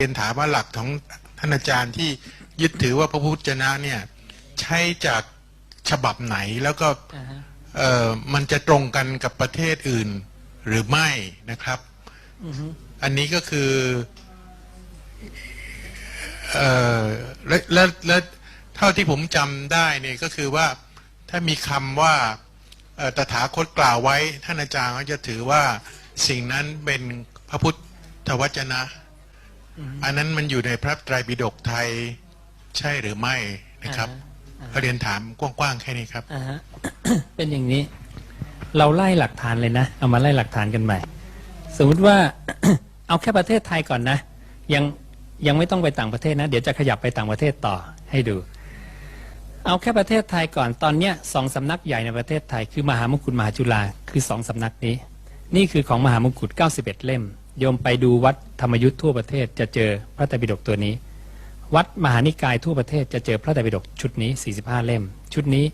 เรียนถามว่าหลักของท่านอาจารย์ที่ยึดถือว่าพระพุทธเจ้าเนี่ยใช้จากฉบับไหนแล้วก็อ่าฮะเอ่อมันจะตรงกันกับประเทศอื่นหรือไม่นะครับอือฮึอันนี้ก็คือเอ่อและและและเท่าที่ผมจำได้เนี่ยก็คือว่าถ้ามีคำว่าเอ่อตถาคตกล่าวไว้ ท่านอาจารย์ก็จะถือว่าสิ่งนั้นเป็นพระพุทธวจนะ อันนั้นมันอยู่ในพระไตรปิฎกไทยใช่หรือไม่นะครับอ่าฮะก็เรียนถามกว้างๆแค่นี้ครับอ่าฮะเป็นอย่างนี้ เราไล่หลักฐานเลยนะ เอามาไล่หลักฐานกันใหม่ สมมติว่าเอาแค่ประเทศไทยก่อนนะ ยังยังไม่ต้องไปต่างประเทศนะ เดี๋ยวจะขยับไปต่างประเทศต่อให้ดู เอาแค่ประเทศไทยก่อนตอนเนี้ยสองสำนักใหญ่ในประเทศไทย คือมหามงกุฎมหาจุฬาคือสองสำนักนี้ นี่คือของมหามงกุฎ91 เล่ม โยมไปดูวัดธรรมยุทธ์ทั่วประเทศจะเจอพระไตรปิฎกตัวนี้ วัดมหานิกายทั่วประเทศจะเจอพระไตรปิฎกชุดนี้ 45 เล่ม ชุดนี้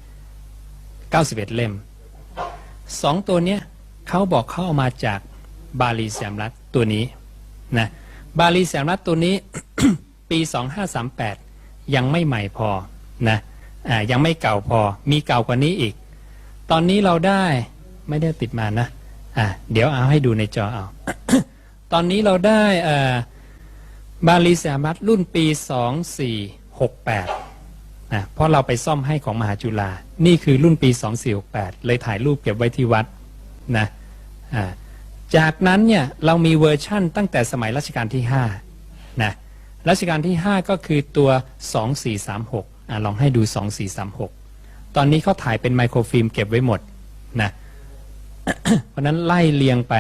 91 เล่มสองตัวเนี้ยเขาบอกเขาเอามาจากบาลีแสมรัตตัวนี้นะบาลีแสมรัตตัวนี้ ปี 2538 ยังไม่ใหม่พอนะอ่ายังไม่เก่าพอมีเก่ากว่านี้อีก ตอนนี้เราได้ไม่ได้ติดมานะอ่าเดี๋ยวเอาให้ดูในจอเอา ตอนนี้เราได้บาลีแสมรัตรุ่นปี 2468นะเพราะเราไปซ่อมให้ของมหาจุฬานี่คือรุ่นปี 2468 เลยถ่ายรูปเก็บไว้ที่วัดนะจากนั้นเนี่ยเรามีเวอร์ชั่นตั้งแต่สมัยรัชกาลที่5นะรัชกาลที่ 5 ก็คือตัว 2436อ่าลองให้ดู 2436 ตอนนี้เขาถ่ายเป็นไมโครฟิล์มเก็บไว้หมดนะเพราะฉะนั้นไล่เรียงไป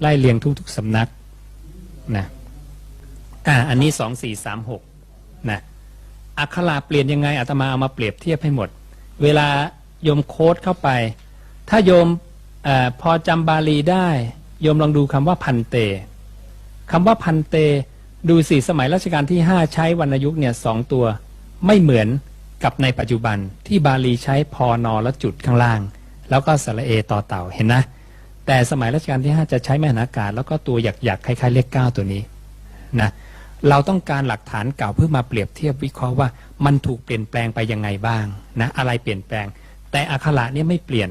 ไล่เรียงทุกๆสำนัก นะอ่าอันนี้2436นะอักขระเปลี่ยนยังไงอาตมาเอามาเปรียบเทียบให้หมด เวลาโยมโค้ดเข้าไป ถ้าโยมอพอจำบาลีได้ โยมลองดูคำว่าพันเตคำว่าพันเต ดูสิสมัยรัชกาลที่5ใช้วรรณยุกต์เนี่ยสองตัว ไม่เหมือนกับในปัจจุบันที่บาลีใช้พอนอและจุดข้างล่าง แล้วก็สระเอต่อเต่าเห็นนะ แต่สมัยรัชกาลที่ 5 จะใช้แม่นากาศ แล้วก็ตัวหยักๆคล้ายๆเลขเก้าตัวนี้นะเราต้องการหลักฐานเก่าเพื่อมาเปรียบเทียบวิเคราะห์ว่ามันถูกเปลี่ยนแปลงไปยังไงบ้างนะอะไรเปลี่ยนแปลง แต่อักขระเนี่ยไม่เปลี่ยน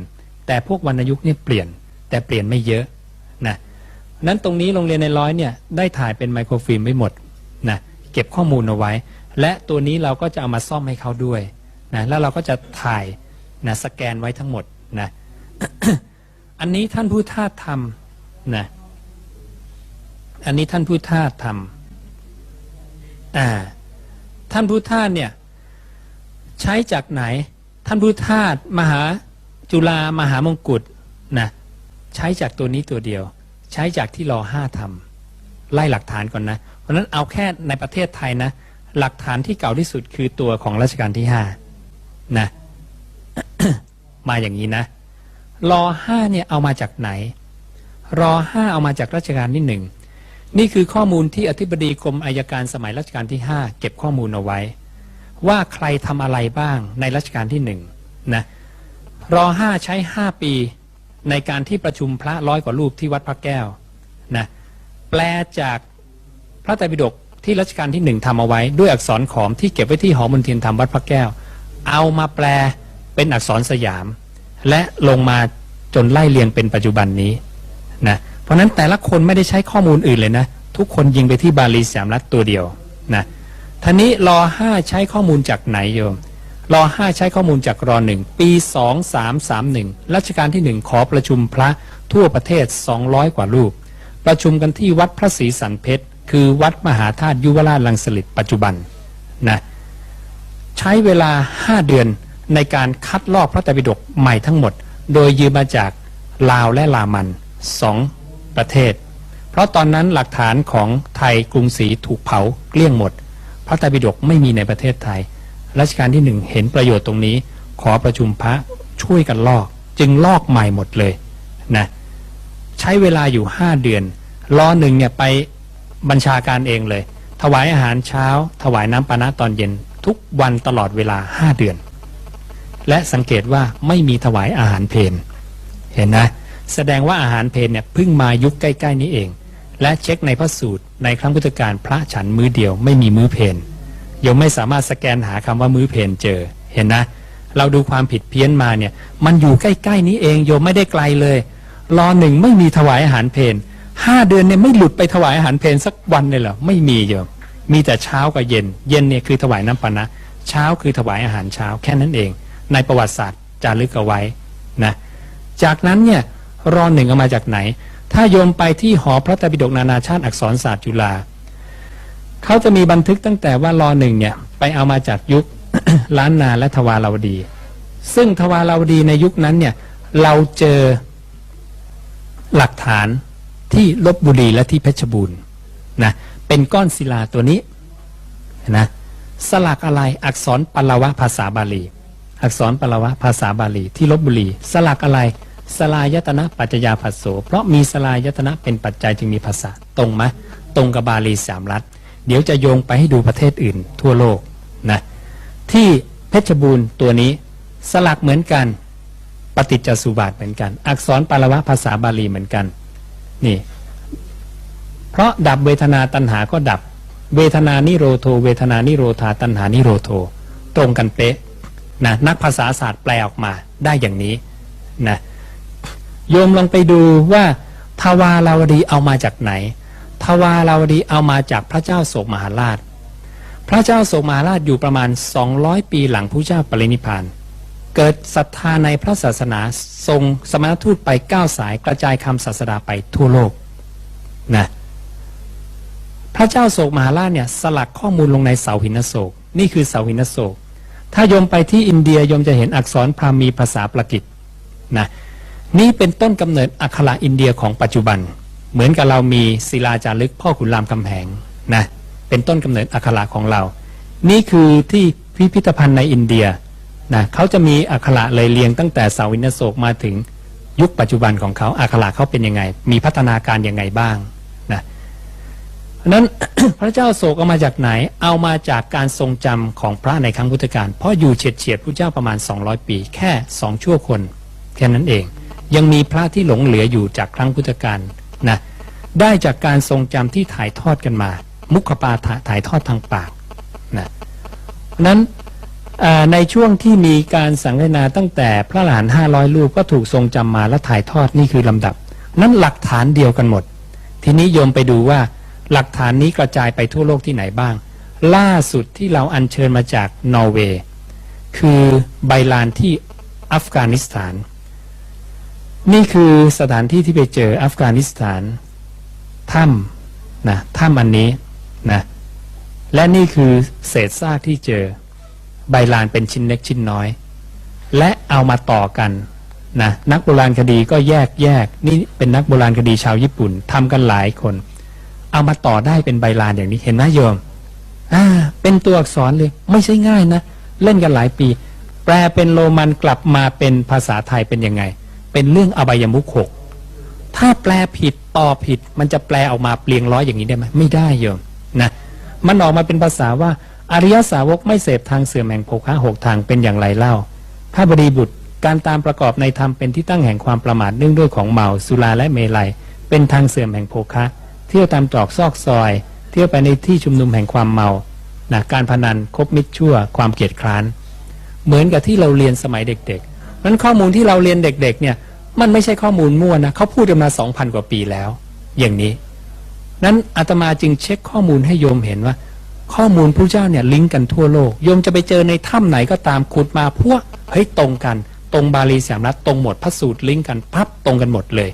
แต่พวกวรรณยุกต์เนี่ยเปลี่ยน แต่เปลี่ยนไม่เยอะนะนั้นตรงนี้โรงเรียนในร้อยเนี่ยได้ถ่ายเป็นไมโครฟิล์มไว้หมดนะเก็บข้อมูลเอาไว้ และตัวนี้เราก็จะเอามาซ่อมให้เขาด้วยนะแล้วเราก็จะถ่ายนะสแกนไว้ทั้งหมดนะ อันนี้ท่านผู้ทาสทำนะอันนี้ท่านผู้ทาสทำอ่า ท่านพุทธาเนี่ยใช้จากไหน ท่านพุทธามหาจุฬามหามงกุฎนะใช้จากตัวนี้ตัวเดียว ใช้จากที่รอห้าทำไล่หลักฐานก่อนนะ เพราะนั้นเอาแค่ในประเทศไทยนะ หลักฐานที่เก่าที่สุดคือตัวของรัชกาลที่ห้านะมาอย่างนี้นะ รอห้าเนี่ยเอามาจากไหน รอห้าเอามาจากรัชกาลที่หนึ่งนี่คือข้อมูลที่อธิบดีกรมอายการสมัยรัชกาลที่ 5 เก็บข้อมูลเอาไว้ ว่าใครทำอะไรบ้างในรัชกาลที่หนึ่งนะรอห้าใช้ 5 ปีในการที่ประชุมพระร้อยกว่ารูปที่วัดพระแก้วนะแปลจากพระไตรปิฎกที่รัชกาลที่หนึ่งทำเอาไว้ ด้วยอักษรขอมที่เก็บไว้ที่หอมนเทียนธรรมวัดพระแก้ว เอามาแปลเป็นอักษรสยาม และลงมาจนไล่เรียงเป็นปัจจุบันนี้นะเพราะฉะนั้นแต่ละคนไม่ได้ใช้ข้อมูลอื่นเลยนะ ทุกคนยิงไปที่บาลีสามรัฐตัวเดียวนะท่านี้รอห้าใช้ข้อมูลจากไหนโยมรอห้าใช้ข้อมูลจากรอหนึ่งปีสองสามสามหนึ่งรัชกาลที่หนึ่งขอประชุมพระทั่วประเทศสองร้อยกว่ารูป ประชุมกันที่วัดพระศรีสันเพชรคือวัดมหาธาตุยุวราชลังสลิดปัจจุบันนะใช้เวลาห้าเดือน ในการคัดลอกพระไตรปิฎกใหม่ทั้งหมด โดยยืมมาจากลาวและลามันสองประเทศ เพราะตอนนั้นหลักฐานของไทยกรุงศรีถูกเผาเกลี้ยงหมด พระไตรปิฎกไม่มีในประเทศไทยรัชกาลที่หนึ่งเห็นประโยชน์ตรงนี้ ขอประชุมพระช่วยกันลอก จึงลอกใหม่หมดเลยนะใช้เวลาอยู่ห้าเดือนรอหนึ่งเนี่ยไปบัญชาการเองเลย ถวายอาหารเช้า ถวายน้ำปานะตอนเย็น ทุกวันตลอดเวลาห้าเดือน และสังเกตว่าไม่มีถวายอาหารเพนเห็นนะแสดงว่าอาหารเพนเนี่ยเพิ่งมายุคใกล้ ๆ นี้เอง และเช็คในพระสูตรในครั้งพุทธกาลพระฉันมื้อเดียวไม่มีมื้อเพนโยมไม่สามารถสแกนหาคำว่ามื้อเพนเจอเห็นนะ เราดูความผิดเพี้ยนมาเนี่ยมันอยู่ใกล้ ๆ นี้เองโยมไม่ได้ไกลเลยรอหนึ่งไม่มีถวายอาหารเพนห้าเดือนเนี่ยไม่หลุดไปถวายอาหารเพนสักวันเลยเหรอไม่มีโยมมีแต่เช้ากับเย็น เย็นเนี่ยคือถวายน้ำปานะ เช้าคือถวายอาหารเช้าแค่นั้นเอง ในประวัติศาสตร์จารึกเอาไว้นะจากนั้นเนี่ยรอหนึ่งเอามาจากไหน ถ้าโยมไปที่หอพระไตรปิฎกนานาชาติอักษรศาสตร์จุฬาเขาจะมีบันทึกตั้งแต่ว่ารอหนึ่งเนี่ยไปเอามาจากยุคล้านนาและทวาราวดี ซึ่งทวาราวดีในยุคนั้นเนี่ยเราเจอหลักฐานที่ลบบุรีและที่เพชรบูรณ์นะเป็นก้อนศิลาตัวนี้นะสลักอะไรอักษรปลวะภาษาบาลี อักษรปลวะภาษาบาลีที่ลบบุรี สลักอะไร สลายตนะปัจจยาผัสโสเพราะมีสลายตนะเป็นปัจจัยจึงมีภาษาตรงไหมตรงกับบาลีสามรัฐ เดี๋ยวจะโยงไปให้ดูประเทศอื่น ทั่วโลกนะที่เพชรบูรณ์ตัวนี้ สลักเหมือนกัน ปฏิจจสุบาทเหมือนกัน อักษรปลวะภาษาบาลีเหมือนกันนี่เพราะดับเวทนาตัณหาก็ดับ เวทนานิโรโท เวทนานิโรธาตัณหานิโรโท ตรงกันเป๊ะ นะนักภาษาศาสตร์แปลออกมาได้อย่างนี้นะโยมลองไปดูว่าทวาราวดีเอามาจากไหนทวาราวดีเอามาจากพระเจ้าโศกมหาราช พระเจ้าโศกมหาราชอยู่ประมาณ 200 ปีหลังพระเจ้าปรินิพานเกิดศรัทธาในพระศาสนาทรงสมณทูตไปก้าสายกระจายคำศาสดาไปทั่วโลกนะพระเจ้าโศกมหาราชเนี่ยสลักข้อมูลลงในเสาหินโศก นี่คือเสาหินโศก ถ้าโยมไปที่อินเดียโยมจะเห็นอักษรพราหมีภาษาประกิตนะนี่เป็นต้นกำเนิดอักขระอินเดียของปัจจุบัน เหมือนกับเรามีศิลาจารึกพ่อขุนรามคำแหงนะเป็นต้นกำเนิดอักขระของเรา นี่คือที่พิพิธภัณฑ์ในอินเดียนะเขาจะมีอักขระเลยเรียงตั้งแต่สาหินโศกมาถึงยุคปัจจุบันของเขาอักขระเขาเป็นยังไง มีพัฒนาการยังไงบ้างะนั้น พระเจ้าโศกเอามาจากไหน เอามาจากการทรงจำของพระในครั้งพุทธกาลเพราะอยู่เฉียดเฉียดพระเจ้าประมาณ 200 ปี แค่สองชั่วคน แค่นั้นเอง ยังมีพระที่หลงเหลืออยู่จากครั้งพุทธกาลนะได้จากการทรงจำที่ถ่ายทอดกันมา มุขปาฐถ่ายทอดทางปากนะนั้นในช่วงที่มีการสังเวนาตั้งแต่พระหลานห้าร้อยรูปก็ถูกทรงจำมาและถ่ายทอดนี่คือลำดับ นั้นหลักฐานเดียวกันหมด ทีนี้โยมไปดูว่า หลักฐานนี้กระจายไปทั่วโลกที่ไหนบ้าง ล่าสุดที่เราอัญเชิญมาจากนอร์เวย์คือใบลานที่อัฟกานิสถาน นี่คือสถานที่ที่ไปเจออัฟกานิสถานถ้ำนะถ้ำอันนี้นะและนี่คือเศษซากที่เจอใบลานเป็นชิ้นเล็กชิ้นน้อย และเอามาต่อกันนะนักโบราณคดีก็แยกแยกนี่เป็นนักโบราณคดีชาวญี่ปุ่นทำกันหลายคน เอามาต่อได้เป็นใบลานอย่างนี้เห็นไหมโยม อ่า เป็นตัวอักษรเลย ไม่ใช่ง่ายนะ เล่นกันหลายปี แปลเป็นโรมันกลับมาเป็นภาษาไทยเป็นยังไง เป็นเรื่องอบายมุขหกถ้าแปลผิดต่อผิด มันจะแปลออกมาเปลี่ยงร้อยอย่างนี้ได้ไหมไม่ได้โยมนะมันออกมาเป็นภาษาว่าอริยสาวกไม่เสพทางเสื่อมแห่งโภคะหกทางเป็นอย่างไรเล่าพระบดีบุตรการตามประกอบในธรรมเป็นที่ตั้งแห่งความประมาทเนื่องด้วยของเมาสุราและเมลัย เป็นทางเสื่อมแห่งโภคะ เที่ยวตามตรอกซอกซอย เที่ยวไปในที่ชุมนุมแห่งความเมานะการพนันคบมิตรชั่ว ความเกลียดคร้าน เหมือนกับที่เราเรียนสมัยเด็กๆนั้นข้อมูลที่เราเรียนเด็กๆเนี่ยมันไม่ใช่ข้อมูลมั่วนะเขาพูดกันมาสองพันกว่าปีแล้ว อย่างนี้ นั้นอาตมาจึงเช็คข้อมูลให้โยมเห็นว่า ข้อมูลพระเจ้าเนี่ยลิงก์กันทั่วโลก โยมจะไปเจอในถ้ำไหนก็ตามขุดมาพวกเฮ้ยตรงกัน ตรงบาลีสามรัฐตรงหมดพระสูตรลิงก์กันพับตรงกันหมดเลย